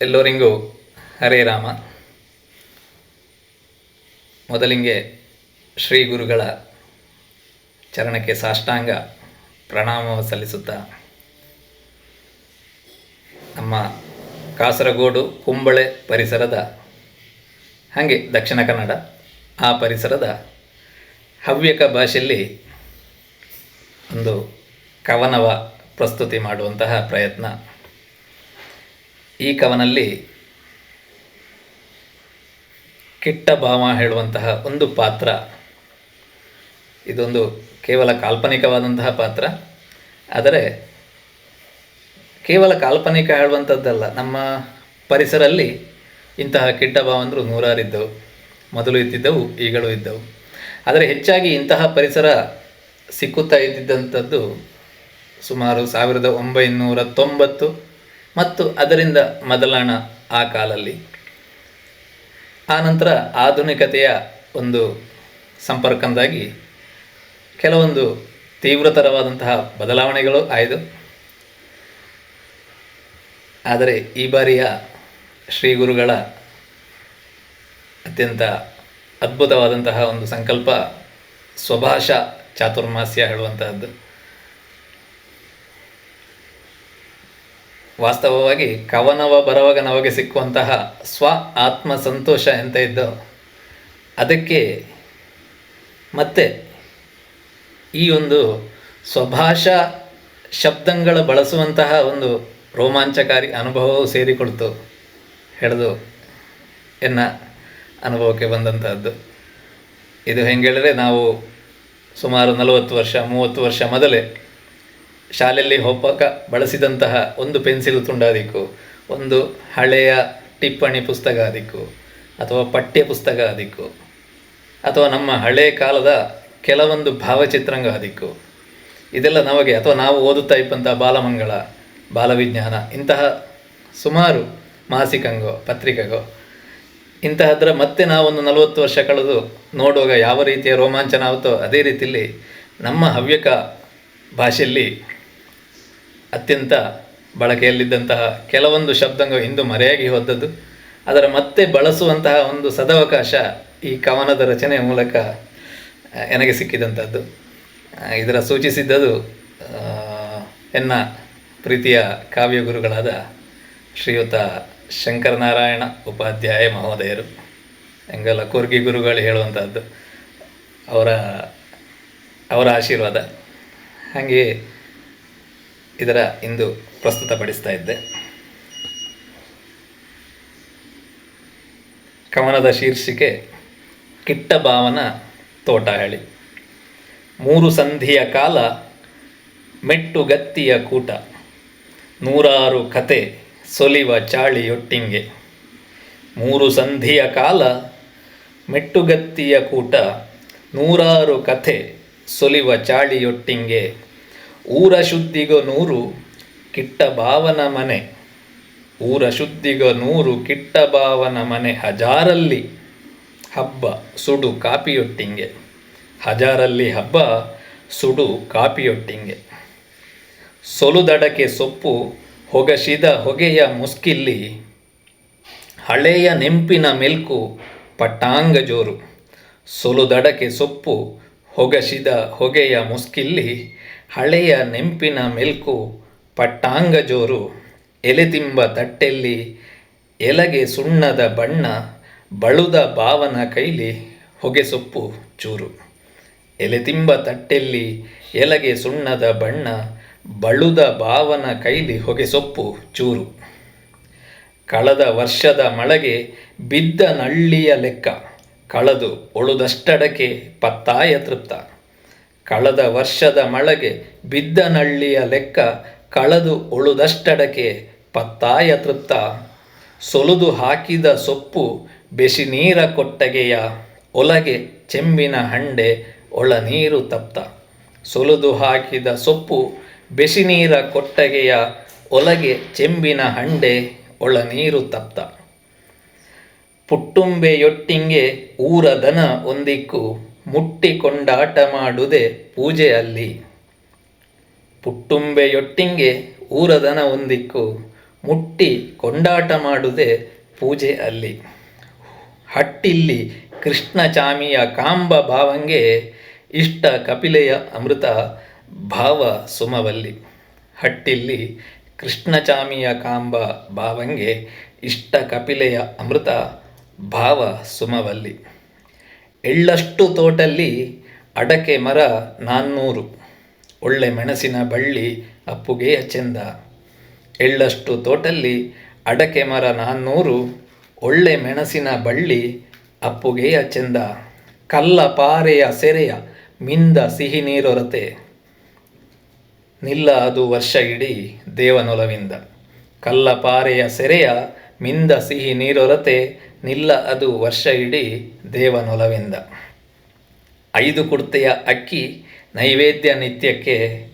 ಎಲ್ಲರಿಗೂ ಹರೇ ರಾಮ. ಮೊದಲಿಗೆ ಶ್ರೀ ಗುರುಗಳ ಚರಣಕ್ಕೆ ಸಾಷ್ಟಾಂಗ ಪ್ರಣಾಮ ಸಲ್ಲಿಸುತ್ತಾ ನಮ್ಮ ಕಾಸರಗೋಡು ಕುಂಬಳೆ ಪರಿಸರದ, ಹಾಗೆ ದಕ್ಷಿಣ ಕನ್ನಡ ಆ ಪರಿಸರದ ಹವ್ಯಕ ಭಾಷೆಯಲ್ಲಿ ಒಂದು ಕವನವ ಪ್ರಸ್ತುತಿ ಮಾಡುವಂತಹ ಪ್ರಯತ್ನ. ಈ ಕವನಲ್ಲಿ ಕಿಟ್ಟ ಭಾವ ಹೇಳುವಂತಹ ಒಂದು ಪಾತ್ರ. ಇದೊಂದು ಕೇವಲ ಕಾಲ್ಪನಿಕವಾದಂತಹ ಪಾತ್ರ. ಆದರೆ ಕೇವಲ ಕಾಲ್ಪನಿಕ ಹೇಳುವಂಥದ್ದಲ್ಲ, ನಮ್ಮ ಪರಿಸರಲ್ಲಿ ಇಂತಹ ಕಿಟ್ಟ ಭಾವ ನೂರಾರು ಇದ್ದವು ಮೊದಲು ಇದ್ದಿದ್ದವು, ಈಗಲೂ ಇದ್ದವು. ಆದರೆ ಹೆಚ್ಚಾಗಿ ಇಂತಹ ಪರಿಸರ ಸಿಕ್ಕುತ್ತಾ ಇದ್ದಿದ್ದಂಥದ್ದು ಸುಮಾರು ಸಾವಿರದ ಒಂಬೈನೂರ ತೊಂಬತ್ತು ಮತ್ತು ಅದರಿಂದ ಮೊದಲಾಣ ಆ ಕಾಲಲ್ಲಿ. ಆನಂತರ ಆಧುನಿಕತೆಯ ಒಂದು ಸಂಪರ್ಕದಾಗಿ ಕೆಲವೊಂದು ತೀವ್ರತರವಾದಂತಹ ಬದಲಾವಣೆಗಳು ಆಯಿತು ಆದರೆ ಈ ಬಾರಿಯ ಶ್ರೀ ಗುರುಗಳ ಅತ್ಯಂತ ಅದ್ಭುತವಾದಂತಹ ಒಂದು ಸಂಕಲ್ಪ ಸ್ವಭಾಷಾ ಚಾತುರ್ಮಾಸ್ಯ ಹೇಳುವಂತಹದ್ದು. ವಾಸ್ತವವಾಗಿ ಕವನವ ಬರವಾಗ ನಮಗೆ ಸಿಕ್ಕುವಂತಹ ಸ್ವ ಆತ್ಮ ಸಂತೋಷ ಎಂತ ಇದ್ದೋ ಅದಕ್ಕೆ ಮತ್ತೆ ಈ ಒಂದು ಸ್ವಭಾಷಾ ಶಬ್ದಗಳ ಬಳಸುವಂತಹ ಒಂದು ರೋಮಾಂಚಕಾರಿ ಅನುಭವವು ಸೇರಿಕೊಳ್ತು ಹಿಡಿದು ಎನ್ನ ಅನುಭವಕ್ಕೆ ಬಂದಂತಹದ್ದು. ಇದು ಹೆಂಗೆ ಹೇಳಿದ್ರೆ ನಾವು ಸುಮಾರು ನಲವತ್ತು ವರ್ಷ, ಮೂವತ್ತು ವರ್ಷ ಮೊದಲೇ ಶಾಲೆಯಲ್ಲಿ ಹೋಪಾಕ ಬಳಸಿದಂತಹ ಒಂದು ಪೆನ್ಸಿಲ್ ತುಂಡಾದಿಕ್ಕು, ಒಂದು ಹಳೆಯ ಟಿಪ್ಪಣಿ ಪುಸ್ತಕ ಆದಿಕ್ಕು, ಅಥವಾ ಪಠ್ಯ ಪುಸ್ತಕ ಆದಿಕ್ಕು, ಅಥವಾ ನಮ್ಮ ಹಳೆಯ ಕಾಲದ ಕೆಲವೊಂದು ಭಾವಚಿತ್ರಂಗ ಆದಿಕ್ಕು. ಇದೆಲ್ಲ ನಮಗೆ, ಅಥವಾ ನಾವು ಓದುತ್ತಾ ಇಪ್ಪಂತಹ ಬಾಲಮಂಗಳ, ಬಾಲವಿಜ್ಞಾನ, ಇಂತಹ ಸುಮಾರು ಮಾಸಿಕಂಗೋ, ಪತ್ರಿಕೆಗೋ, ಇಂತಹದ್ರ ಮತ್ತೆ ನಾವೊಂದು ನಲವತ್ತು ವರ್ಷ ಕಳೆದು ನೋಡುವಾಗ ಯಾವ ರೀತಿಯ ರೋಮಾಂಚನ ಆಗುತ್ತೋ ಅದೇ ರೀತಿಯಲ್ಲಿ ನಮ್ಮ ಹವ್ಯಕ ಭಾಷೆಯಲ್ಲಿ ಅತ್ಯಂತ ಬಳಕೆಯಲ್ಲಿದ್ದಂತಹ ಕೆಲವೊಂದು ಶಬ್ದಂಗ ಇಂದು ಮರೆಯಾಗಿ ಹೋದದ್ದು. ಅದರ ಮತ್ತೆ ಬಳಸುವಂತಹ ಒಂದು ಸದವಕಾಶ ಈ ಕವನದ ರಚನೆಯ ಮೂಲಕ ನನಗೆ ಸಿಕ್ಕಿದಂಥದ್ದು ಇದರ ಸೂಚಿಸಿದ್ದದು ಎನ್ನ ಪ್ರೀತಿಯ ಕಾವ್ಯ ಗುರುಗಳಾದ ಶ್ರೀಯುತ ಶಂಕರನಾರಾಯಣ ಉಪಾಧ್ಯಾಯ ಮಹೋದಯರು ಹೆಂಗಲ್ಲ ಕೂರ್ಗಿ ಗುರುಗಳು ಹೇಳುವಂಥದ್ದು ಅವರ ಅವರ ಆಶೀರ್ವಾದ. ಹಾಗೆಯೇ ಇದರ ಇಂದು ಪ್ರಸ್ತುತಪಡಿಸ್ತಾ ಇದ್ದೆ. ಕವನದ ಶೀರ್ಷಿಕೆ, ಕಿಟ್ಟ ಭಾವನ ತೋಟ ಹೇಳಿ ಮೂರು ಸಂಧಿಯ ಕಾಲ ಮೆಟ್ಟುಗತ್ತಿಯ ಕೂಟ. ನೂರಾರು ಕತೆ ಸೊಲಿವ ಚಾಳಿಯೊಟ್ಟಿಂಗೆ. ಮೂರು ಸಂಧಿಯ ಕಾಲ ಮೆಟ್ಟುಗತ್ತಿಯ ಕೂಟ. ನೂರಾರು ಕಥೆ ಸೊಲಿವ ಚಾಳಿಯೊಟ್ಟಿಂಗೆ. ಊರ ಶುದ್ಧಿಗ ನೂರು, ಕಿಟ್ಟ ಭಾವನ ಮನೆ. ಊರ ಶುದ್ಧಿಗ ನೂರು, ಕಿಟ್ಟ ಭಾವನ ಮನೆ. ಹಜಾರಲ್ಲಿ ಹಬ್ಬ, ಸುಡು ಕಾಪಿಯೊಟ್ಟಿಂಗೆ. ಹಜಾರಲ್ಲಿ ಹಬ್ಬ, ಸುಡು ಕಾಪಿಯೊಟ್ಟಿಂಗೆ. ಸೊಲುದಡಕೆ ಸೊಪ್ಪು, ಹೊಗಸಿದ ಹೊಗೆಯ ಮುಸ್ಕಿಲ್ಲಿ. ಹಳೆಯ ನೆಂಪಿನ ಮೆಲ್ಕು, ಪಟ್ಟಾಂಗ ಜೋರು. ಸೊಲುದಡಕೆ ಸೊಪ್ಪು, ಹೊಗಸಿದ ಹೊಗೆಯ ಮುಸ್ಕಿಲ್ಲಿ. ಹಳೆಯ ನೆಂಪಿನ ಮೆಲ್ಕು ಪಟ್ಟಾಂಗ ಜೋರು ಎಲೆತಿಂಬ ತಟ್ಟೆಲ್ಲಿ ಎಲೆಗೆ ಸುಣ್ಣದ ಬಣ್ಣ ಬಳುದ ಭಾವನ ಕೈಲಿ ಹೊಗೆಸೊಪ್ಪು ಚೂರು. ಎಲೆತಿಂಬ ತಟ್ಟೆಲ್ಲಿ ಎಲೆಗೆ ಸುಣ್ಣದ ಬಣ್ಣ ಬಳುದ ಭಾವನ ಕೈಲಿ ಹೊಗೆಸೊಪ್ಪು ಚೂರು. ಕಳೆದ ವರ್ಷದ ಮಳೆಗೆ ಬಿದ್ದ ನಳ್ಳಿಯ ಲೆಕ್ಕ ಕಳೆದು ಒಳುದಷ್ಟಡಕೆ ಪತ್ತಾಯ ತೃಪ್ತ. ಕಳೆದ ವರ್ಷದ ಮಳೆಗೆ ಬಿದ್ದ ನಳ್ಳಿಯ ಲೆಕ್ಕ ಕಳೆದು ಉಳುದಷ್ಟಡಕೆ ಪತ್ತಾಯ ತೃಪ್ತ. ಸೊಲುದು ಹಾಕಿದ ಸೊಪ್ಪು ಬೆಸಿ ನೀರ ಕೊಟ್ಟಗೆಯ ಒಲಗೆ ಚೆಂಬಿನ ಹಂಡೆ ಒಳ ನೀರು ತಪ್ತ. ಸೊಲುದು ಹಾಕಿದ ಸೊಪ್ಪು ಬೆಸಿ ನೀರ ಕೊಟ್ಟಗೆಯ ಒಲಗೆ ಚೆಂಬಿನ ಹಂಡೆ ಒಳ ನೀರು ತಪ್ತ. ಪುಟ್ಟುಂಬೆಯೊಟ್ಟಿಂಗೆ ಊರ ದನ ಒಂದಿಕ್ಕು. ಮುಟ್ಟಿಕೊಂಡಾಟ ಮಾಡುದೆ ಪೂಜೆಯಲ್ಲಿ. ಪುಟ್ಟುಂಬೆಯೊಟ್ಟಿಂಗೆ ಊರ ದನ ಒಂದಿಕ್ಕು ಮುಟ್ಟಿ ಕೊಂಡಾಟ ಮಾಡುದೆ ಪೂಜೆ ಅಲ್ಲಿ ಹಟ್ಟಿಲ್ಲಿ ಕೃಷ್ಣ ಚಾಮಿಯ ಕಾಂಬ ಭಾವಂಗೆ ಇಷ್ಟ ಕಪಿಲೆಯ ಅಮೃತ ಭಾವ ಸುಮವಲ್ಲಿ. ಹಟ್ಟಿಲ್ಲಿ ಕೃಷ್ಣಚಾಮಿಯ ಕಾಂಬ ಭಾವಂಗೆ ಇಷ್ಟ ಕಪಿಲೆಯ ಅಮೃತ ಭಾವ ಸುಮವಲ್ಲಿ. ಎಳ್ಳಷ್ಟು ತೋಟಲ್ಲಿ ಅಡಕೆ ಮರ ನಾನ್ನೂರು. ಒಳ್ಳೆ ಮೆಣಸಿನ ಬಳ್ಳಿ ಅಪ್ಪುಗೆಯ ಚೆಂದ. ಎಳ್ಳಷ್ಟು ತೋಟಲ್ಲಿ ಅಡಕೆ ಮರ ನಾನ್ನೂರು, ಒಳ್ಳೆ ಮೆಣಸಿನ ಬಳ್ಳಿ ಅಪ್ಪುಗೆಯ ಚೆಂದ. ಕಲ್ಲ ಪಾರೆಯ ಸೆರೆಯ ಮಿಂದ ಸಿಹಿ ನೀರೊರತೆ. ನಿಲ್ಲ ಅದು ವರ್ಷ ಇಡೀ ದೇವನೊಲವಿಂದ. ಕಲ್ಲ ಪಾರೆಯ ಸೆರೆಯ ಮಿಂದ ಸಿಹಿ ನೀರೊರತೆ ನಿಲ್ಲ ಅದು ವರ್ಷ ಇಡೀ ದೇವನೊಲವಿಂದ. ಐದು ಕುರ್ತೆಯ ಅಕ್ಕಿ ನೈವೇದ್ಯ ನಿತ್ಯಕ್ಕೆ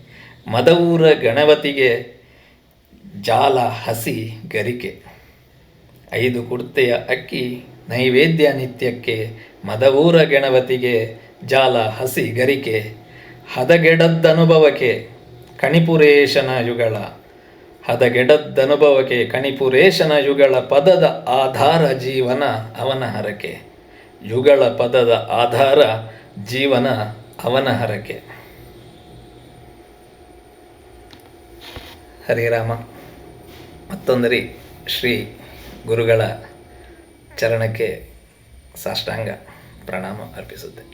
ಮದವೂರ ಗಣಪತಿಗೆ ಜಾಲ ಹಸಿ ಗರಿಕೆ. ಐದು ಕುರ್ತೆಯ ಅಕ್ಕಿ ನೈವೇದ್ಯ ನಿತ್ಯಕ್ಕೆ ಮದವೂರ ಗಣಪತಿಗೆ ಜಾಲ ಹಸಿ ಗರಿಕೆ. ಹದಗೆಡದ್ದನುಭವಕ್ಕೆ ಕಣಿಪುರೇಶನ ಯುಗಳ ಹದಗೆಡದ್ದನುಭವಕ್ಕೆ ಕಣಿಪುರೇಶನ ಯುಗಳ ಪದದ ಆಧಾರ ಜೀವನ ಅವನ ಹರಕೆ ಯುಗಳ ಪದದ ಆಧಾರ ಜೀವನ ಅವನ ಹರಕೆ ಹರಿರಾಮ ಮತ್ತೊಂದರಿ ಶ್ರೀ ಗುರುಗಳ ಚರಣಕ್ಕೆ ಸಾಷ್ಟಾಂಗ ಪ್ರಣಾಮ ಅರ್ಪಿಸುತ್ತೆ